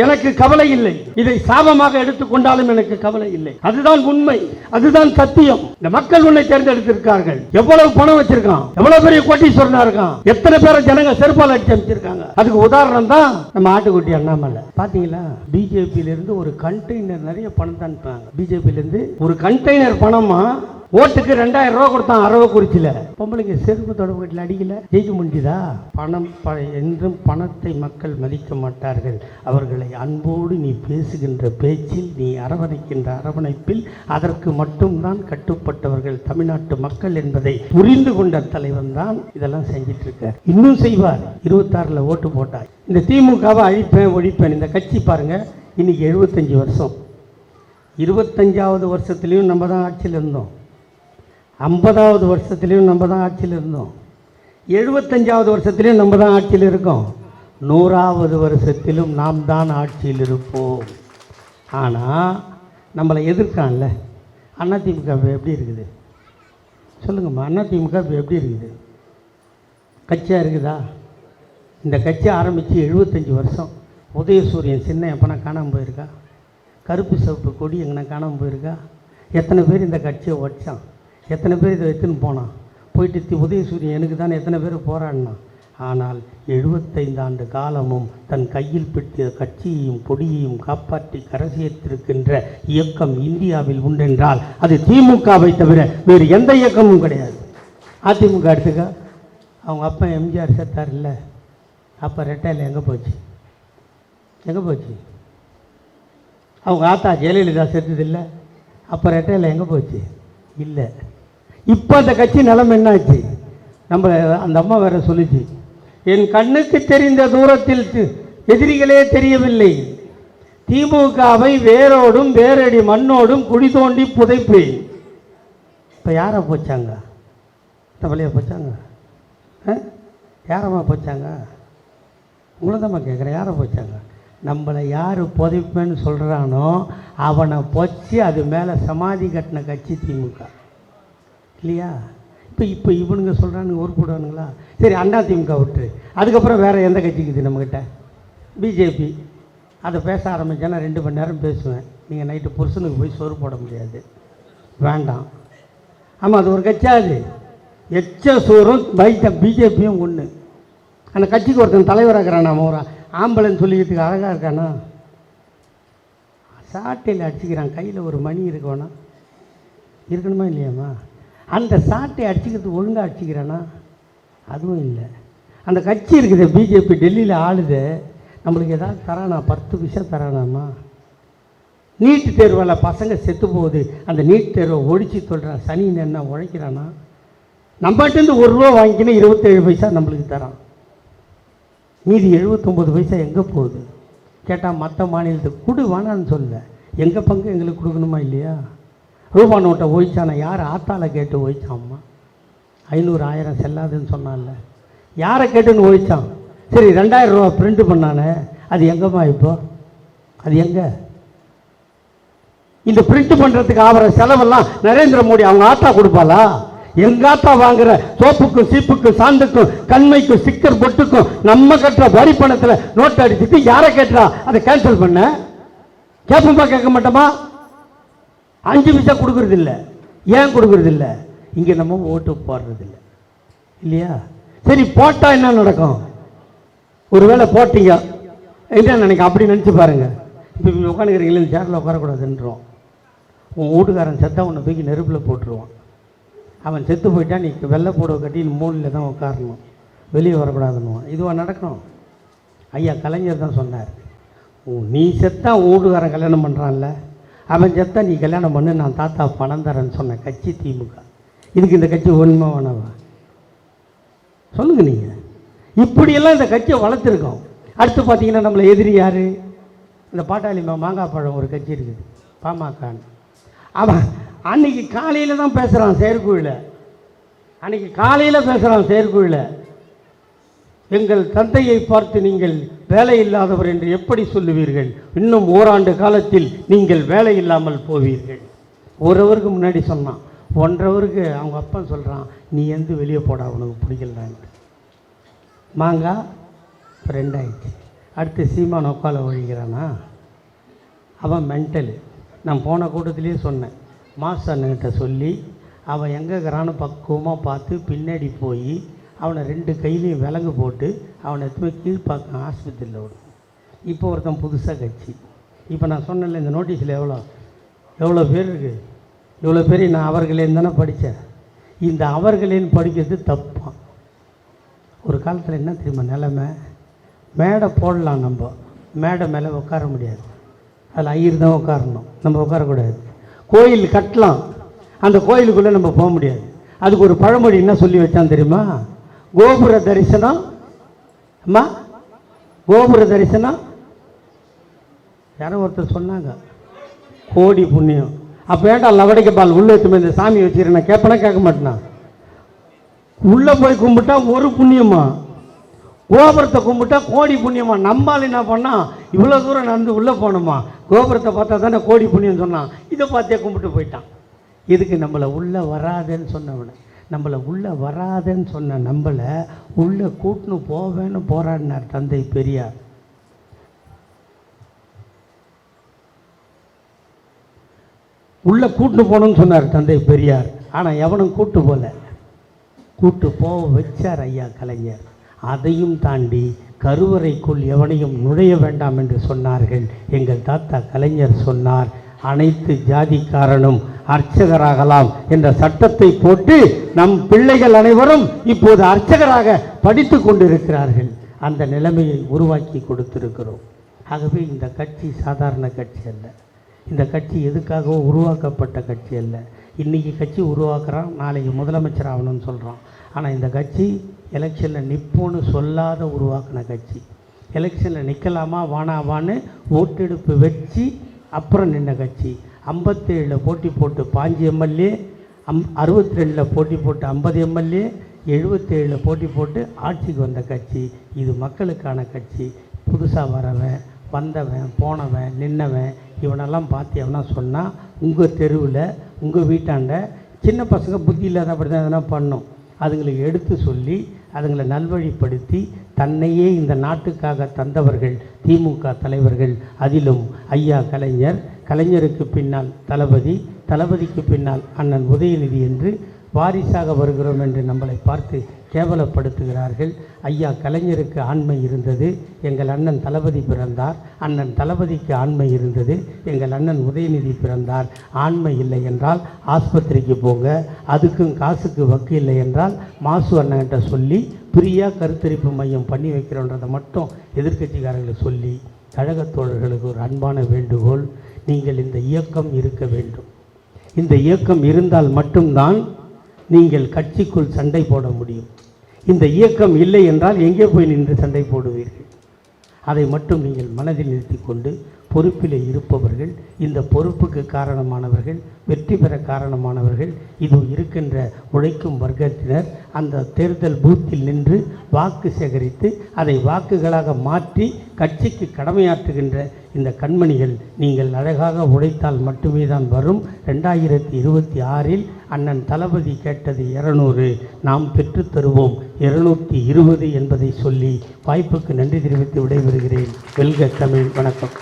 எனக்கு கவலை இல்லை. இதை சாபமாக எடுத்துக்கொண்டாலும் எனக்கு கவலை இல்லை. அதுதான் உண்மை. அதுதான் சத்தியம். இந்த மக்கள் உன்னை தேர்ந்தெடுத்திருக்கார்கள். எவ்வளவு பணம் வச்சிருக்கான்? எவ்வளவு பெரிய கோட்டீஸ்வரனா இருக்கான்? எத்தனை பேரை ஜனங்க செருப்பால் அடிச்சு அமைச்சிருக்காங்க அதுக்கு உதாரணம் தான் நம்ம ஆட்டுக்குட்டி அண்ணாமலை. பாத்தீங்களா? பிஜேபியில இருந்து ஒரு கண்டெய்னர் நிறைய பணம் தான் பிஜேபியில இருந்து ஒரு கண்டெய்னர் பணமா ஓட்டுக்கு ரெண்டாயிரம் ரூபா கொடுத்தான் அரவக்குறிச்சியில பொம்பளைங்க செருப்பு தொடர்புகளில் அடிக்கல. ஜெயிக்க முடிஞ்சுதா? பணம் ப என்றும் பணத்தை மக்கள் மதிக்க மாட்டார்கள். அவர்களை அன்போடு நீ பேசுகின்ற பேச்சில் நீ அரவணைக்கின்ற அரவணைப்பில் அதற்கு மட்டும்தான் கட்டுப்பட்டவர்கள் தமிழ்நாட்டு மக்கள் என்பதை புரிந்து கொண்ட தலைவன் தான் இதெல்லாம் செஞ்சிட்டு இருக்க இன்னும் செய்வார். இருபத்தாறுல ஓட்டு போட்டார். இந்த திமுகவை அழிப்பேன் ஒழிப்பேன் இந்த கட்சி பாருங்க இன்னைக்கு எழுபத்தஞ்சு வருஷம். இருபத்தஞ்சாவது வருஷத்துலேயும் நம்ம தான் ஆட்சியில் இருந்தோம். ஐம்பதாவது வருஷத்துலேயும் நம்ம தான் ஆட்சியில் இருந்தோம். எழுபத்தஞ்சாவது வருஷத்துலேயும் நம்ம தான் ஆட்சியில் இருக்கோம். நூறாவது வருஷத்திலும் நாம் தான் ஆட்சியில் இருப்போம். ஆனால் நம்மளை எதிர்க்கான்ல? அதிமுக இப்ப எப்படி இருக்குது? சொல்லுங்கம்மா அதிமுக இப்போ எப்படி இருக்குது? கட்சியாக இருக்குதா? இந்த கட்சி ஆரம்பித்து எழுபத்தஞ்சி வருஷம். உதயசூரியன் சின்ன எப்போனா காணாமல் போயிருக்கா? கருப்பு சிவப்பு கொடி எங்கன்னா காணாமல் போயிருக்கா? எத்தனை பேர் இந்த கட்சியை உடைச்சான்? எத்தனை பேர் இதை எடுத்துன்னு போனான்? போயிட்டு தி உதயசூரியன் எனக்கு தானே எத்தனை பேர் போராடினான்? ஆனால் எழுபத்தைந்து ஆண்டு காலமும் தன் கையில் பிடித்த கட்சியையும் கொடியையும் காப்பாற்றி கரசியத்திருக்கின்ற இயக்கம் இந்தியாவில் உண்டென்றால் அது திமுகவை தவிர வேறு எந்த இயக்கமும் கிடையாது. அதிமுக எடுத்துக்க. அவங்க அப்பா எம்ஜிஆர் செத்தார் இல்லை அப்போ ரெட்டையில் எங்கே போச்சு? எங்கே போச்சு? அவங்க ஆத்தா ஜெயலலிதா செத்ததில்லை. அப்போ ரெட்டையில் எங்கே போச்சு? இல்லை. இப்போ அந்த கட்சி நிலம் என்னாச்சு? நம்ம அந்த அம்மா வேற சொல்லிச்சு. என் கண்ணுக்கு தெரிந்த தூரத்தில் எதிரிகளே தெரியவில்லை. திமுகவை வேரோடும் வேரடி மண்ணோடும் குடி தோண்டி புதைப்பேன். இப்போ யாரை போச்சாங்க? தமிழையா போச்சாங்க? ஆ? யாரம்மா போச்சாங்க? உங்களை தான் கேட்குறேன் யாரை போச்சாங்க? நம்மளை யார் புதைப்பேன்னு சொல்கிறானோ அவனை பொச்சு அது மேலே சமாதி கட்டின கட்சி திமுக. இல்லையா? இப்போ இப்போ இவனுங்க சொல்கிறானுங்க ஒரு போடுவானுங்களா சரி அண்ணா திமுக விட்டுரு. அதுக்கப்புறம் வேறு எந்த கட்சிக்குது நம்மக்கிட்ட பிஜேபி அதை பேச ஆரம்பிச்சேன்னா ரெண்டு மணி நேரம் பேசுவேன். நீங்கள் நைட்டு புருஷனுக்கு போய் சோறு போட முடியாது. வேண்டாம். ஆமாம் அது ஒரு கட்சியா அது? எச்ச சோறும் பைத்த பிஜேபியும் ஒன்று அந்த கட்சிக்கு ஒருத்தன் தலைவராகிறானா ஒரு ஆம்பளைன்னு சொல்லிக்கிறதுக்கு அழகாக இருக்கானா? சாட்டையில் அடிச்சுக்கிறான். கையில் ஒரு மணி இருக்கணும் இருக்கணுமா இல்லையாம்மா? அந்த சாட்டை அடிச்சுக்கிறது ஒழுங்காக அடிச்சுக்கிறானா? அதுவும் இல்லை. அந்த கட்சி இருக்குது பிஜேபி டெல்லியில் ஆளுது. நம்மளுக்கு ஏதாவது தரானா? பத்து பைசா தரானாம்மா நீட்டு தேர்வில் பசங்க செத்து போகுது. அந்த நீட் தேர்வை ஒழிச்சு சொல்கிறான் சனி என்ன உழைக்கிறானா? நம்மகிட்டேருந்து ஒரு ரூபா வாங்கிக்கினா இருபத்தேழு பைசா நம்மளுக்கு தரான். மீதி எழுபத்தொம்பது பைசா எங்கே போகுது? கேட்டால் மற்ற மாநிலத்துக்கு கொடு வேணான்னு சொல்ல எங்கள் பங்கு எங்களுக்கு கொடுக்கணுமா இல்லையா? ரூபா நோட்டை ஒழிச்சானா யார் ஆத்தால கேட்டு ஓய்ச்சாம்மா? ஐநூறு ஆயிரம் செல்லாதுன்னு சொன்னான்ல. யாரை கேட்டுன்னு ஒழிச்சான் சரி ரெண்டாயிரம் ரூபா பிரிண்ட் பண்ணானே. அது எங்கேம்மா இப்போ? அது எங்கே? இந்த பிரிண்ட் பண்ணுறதுக்கு ஆகிற செலவெல்லாம் நரேந்திர மோடி அவங்க ஆத்தா கொடுப்பாளா? எங்காத்தா வாங்குற சோப்புக்கும் சீப்புக்கும் சாந்துக்கும் கண்மைக்கும் ஸ்டிக்கர் பொட்டுக்கும் நம்ம கட்டுற வரி பணத்தில் நோட்டு அடிச்சுட்டு யாரை கேட்டுறா அதை கேன்சல் பண்ண? கேட்போமா கேட்க மாட்டோமா? அஞ்சு பைசா கொடுக்குறதில்ல. ஏன் கொடுக்குறதில்ல? இங்கே நம்ம ஓட்டு போடுறதில்ல. இல்லையா? சரி போட்டால் என்ன நடக்கும்? ஒருவேளை போட்டீங்க. என்ன நினைக்க அப்படி நினச்சி பாருங்கள் இப்போ உட்காந்துக்கிறீங்களே சேரில் உட்காரக்கூடாதுன்றோம். உன் வீட்டுக்காரன் செத்தா உன்னை தூக்கி நெருப்பில் போட்டுருவான். அவன் செத்து போயிட்டா நீ வெள்ளை போட கட்டி மூணில் தான் உட்காரணும். வெளியே வரக்கூடாதுன்னுவான். இதுவாக நடக்கணும்? ஐயா கலைஞர் தான் சொன்னார். நீ செத்தா வீட்டுக்காரன் கல்யாணம் பண்ணுறான்ல அவன் செத்தா நீ கல்யாணம் பண்ணு நான் தாத்தா பணம் தரேன்னு சொன்ன கட்சி திமுக. இதுக்கு இந்த கட்சி உண்மை வேணாவா? சொல்லுங்கள் நீங்கள் இப்படியெல்லாம் இந்த கட்சியை வளர்த்துருக்கோம். அடுத்து பார்த்தீங்கன்னா நம்மளை எதிரி யார்? இந்த பாட்டாளி மாங்காய் பழம் ஒரு கட்சி இருக்குது பாமகன்னு. அவன் அன்னைக்கு காலையில் தான் பேசுகிறான் செயற்குழுவில் அன்னைக்கு காலையில் பேசுகிறான் செயற்குழுவில் எங்கள் தந்தையை பார்த்து நீங்கள் வேலை இல்லாதவர் என்று எப்படி சொல்லுவீர்கள்? இன்னும் ஓராண்டு காலத்தில் நீங்கள் வேலை இல்லாமல் போவீர்கள். ஒருவருக்கு முன்னாடி சொன்னான். ஒன்றவருக்கு அவங்க அப்பா சொல்கிறான் நீ எந்த வெளியே போடா உனக்கு பிடிக்கலான்ட்டு மாங்கா இப்போ ரெண்டாயிடுச்சு. அடுத்து சீமான் உட்கால ஒழிக்கிறானா அவன் மென்டலு நான் போன கூட்டத்திலேயே சொன்னேன். மாஸ் அண்ணன்கிட்ட சொல்லி அவன் எங்கே இருக்கிறான்னு பக்குவமாக பார்த்து பின்னாடி போய் அவனை ரெண்டு கையிலையும் விலங்கு போட்டு அவனை எடுத்து கீழ்ப்பாக்கம் ஆஸ்பத்திரியில் விடும் இப்போ ஒருத்தன் புதுசாக கட்சி. இப்போ நான் சொன்னேன்ல இந்த நோட்டீஸில் எவ்வளோ? எவ்வளோ பேர் இருக்குது இவ்வளோ பேர் நான் அவர்களேன்னு தானே படித்தேன். இந்த அவர்களேன்னு படிக்கிறது தப்பான் ஒரு காலத்தில் என்ன தெரியுமா நிலமை? மேடை போடலாம் நம்ம. மேடை மேலே உட்கார முடியாது. அதில் ஐயர் தான் உட்காரணும். நம்ம உட்காரக்கூடாது. கோயில் கட்டலாம். அந்த கோயிலுக்குள்ளே நம்ம போக முடியாது. அதுக்கு ஒரு பழமொழி என்ன சொல்லி வச்சான் தெரியுமா? கோபுர தரிசனம். அம்மா கோபுர தரிசனம். யாரோ ஒருத்தர் சொன்னாங்க கோடி புண்ணியம். அப்போ ஏன்டா லவடைக்கு பால் உள்ளே எடுத்து இந்த சாமி வச்சுக்கிறேன் நான் கேட்பனா கேட்க மாட்டேனா? உள்ளே போய் கும்பிட்டா ஒரு புண்ணியமா? கோபுரத்தை கும்பிட்டா கோடி புண்ணியமா? நம்மால் என்ன பண்ணா? இவ்வளோ தூரம் நடந்து உள்ளே போகணுமா கோபுரத்தை பார்த்தா தானே கோடி புண்ணியம் சொன்னான். இதை பார்த்தே கும்பிட்டு போயிட்டான். இதுக்கு நம்மளை உள்ளே வராதுன்னு சொன்னவனை? நம்மளை உள்ளே வராதேன்னு சொன்ன நம்மளை உள்ளே கூட்டுன்னு போவேன்னு போராடினார் தந்தை பெரியார். உள்ளே கூட்டு போகணும்னு சொன்னார் தந்தை பெரியார். ஆனால் எவனும் கூட்டு போகல கூட்டு போக வச்சார் ஐயா கலைஞர். அதையும் தாண்டி கருவறைக்குள் எவனையும் நுழைய வேண்டாம் என்று சொன்னார்கள். எங்கள் தாத்தா கலைஞர் சொன்னார் அனைத்து ஜாதிக்காரனும் அர்ச்சகராகலாம் என்ற சட்டத்தை போட்டு நம் பிள்ளைகள் அனைவரும் இப்போது அர்ச்சகராக படித்து கொண்டிருக்கிறார்கள். அந்த நிலைமையை உருவாக்கி கொடுத்திருக்கிறோம். ஆகவே இந்த கட்சி சாதாரண கட்சி அல்ல. இந்த கட்சி எதுக்காகவோ உருவாக்கப்பட்ட கட்சி அல்ல. இன்றைக்கி கட்சி உருவாக்குறான் நாளைக்கு முதலமைச்சர் ஆகணும்னு சொல்கிறான் ஆனால் இந்த கட்சி எலெக்ஷனில் நிற்போன்னு சொல்லாத உருவாக்கின கட்சி. எலெக்ஷனில் நிற்கலாமா வானாவான்னு ஓட்டெடுப்பு வச்சு அப்புறம் நின்ன கட்சி. ஐம்பத்தேழில் போட்டி போட்டு பாஞ்சு எம்எல்ஏ அம் அறுபத்தி ரெண்டில் போட்டி போட்டு ஐம்பது எம்எல்ஏ எழுபத்தேழில் போட்டி போட்டு ஆட்சிக்கு வந்த கட்சி. இது மக்களுக்கான கட்சி. புதுசாக வரவன் வந்தவன் போனவன் நின்னவன் இவனெல்லாம் பார்த்து எவனா சொன்னால் உங்கள் தெருவில் உங்கள் வீட்டாண்ட சின்ன பசங்க புத்தி இல்லாத அப்படி தான் எதனா பண்ணும். அதுங்களை எடுத்து சொல்லி அதுங்களை நல்வழிப்படுத்தி தன்னையே இந்த நாட்டுக்காக தந்தவர்கள் திமுக தலைவர்கள் அதிலும் ஐயா கலைஞர் கலைஞருக்கு பின்னால் தளபதி தளபதிக்கு பின்னால் அண்ணன் உதயநிதி என்று வாரிசாக வருகிறோம் என்று நம்மளை பார்த்து கேவலப்படுத்துகிறார்கள். ஐயா கலைஞருக்கு ஆண்மை இருந்தது. எங்கள் அண்ணன் தளபதி பிறந்தார். அண்ணன் தளபதிக்கு ஆண்மை இருந்தது. எங்கள் அண்ணன் உதயநிதி பிறந்தார். ஆண்மை இல்லை என்றால் ஆஸ்பத்திரிக்கு போங்க. அதுக்கும் காசுக்கு வக்கு இல்லை என்றால் மாசு அண்ணன்கிட்ட சொல்லி பிரியா கருத்தரிப்பு மையம் பண்ணி வைக்கிறோன்றதை மட்டும் எதிர்கட்சிக்காரர்களை சொல்லி கழகத் தோழர்களுக்கு ஒரு அன்பான வேண்டுகோள். நீங்கள் இந்த இயக்கம் இருக்க வேண்டும். இந்த இயக்கம் இருந்தால் மட்டும்தான் நீங்கள் கட்சிக்குள் சண்டை போட முடியும். இந்த இயக்கம் இல்லை என்றால் எங்கே போய் நின்று சண்டை போடுவீர்கள்? அதை மட்டும் நீங்கள் மனதில் நிறுத்தி கொண்டு பொறுப்பில் இருப்பவர்கள் இந்த பொறுப்புக்கு காரணமானவர்கள் வெற்றி பெற காரணமானவர்கள் இது இருக்கின்ற உழைக்கும் வர்க்கத்தினர் அந்த தேர்தல் பூத்தில் நின்று வாக்கு சேகரித்து அதை வாக்குகளாக மாற்றி கட்சிக்கு கடமையாற்றுகின்ற இந்த கண்மணிகள் நீங்கள் அழகாக உழைத்தால் மட்டுமே தான் வரும். ரெண்டாயிரத்தி இருபத்தி ஆறில் அண்ணன் தளபதி கேட்டது இருநூறு. நாம் பெற்று தருவோம் இருநூற்றி இருபது என்பதை சொல்லி வாய்ப்புக்கு நன்றி தெரிவித்து விடைபெறுகிறேன். வெல்க தமிழ் வணக்கம்.